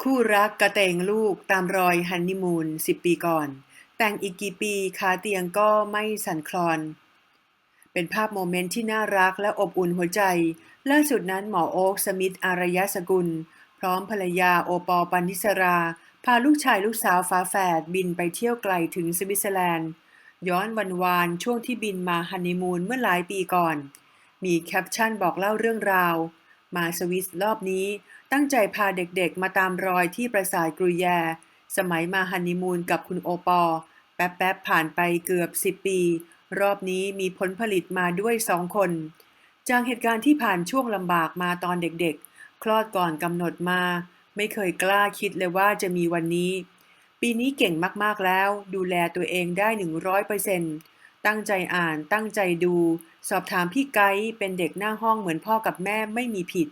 คู่รักกระเตงลูกตามรอยฮันนีมูนสิบปีก่อน แต่งอีกกี่ปีขาเตียงก็ไม่สั่นคลอน เป็นภาพโมเมนต์ที่น่ารักและอบอุ่นหัวใจล่าสุดนั้นหมอโอ๊กสมิธอารยสกุล พร้อมภรรยาโอปอล์ปันนิสรา พาลูกชายลูกสาวฟ้าแฝดบินไปเที่ยวไกลถึงสวิตเซอร์แลนด์ ย้อนวันวานช่วงที่บินมาฮันนีมูนเมื่อหลายปีก่อน มีแคปชั่นบอกเล่าเรื่องราว มาสวิสรอบนี้ตั้งใจพาเด็กๆ มาตามรอยที่ปราสาทกรุยแย สมัยมาฮันนีมูนกับคุณโอปอล์แป๊บๆผ่านไปเกือบ10ปี รอบนี้มีผลผลิตมาด้วยสองคน จากเหตุการณ์ที่ผ่านช่วงลำบากมาตอนเด็กๆ คลอดก่อนกำหนดมา ไม่เคยกล้าคิดเลยว่าจะมีวันนี้ ปีนี้เก่งมากๆแล้ว ดูแลตัวเองได้100% ตั้งใจอ่าน ตั้งใจดู สอบถามพี่ไกด์เป็นเด็กหน้าห้องเหมือนพ่อกับแม่ไม่มีผิด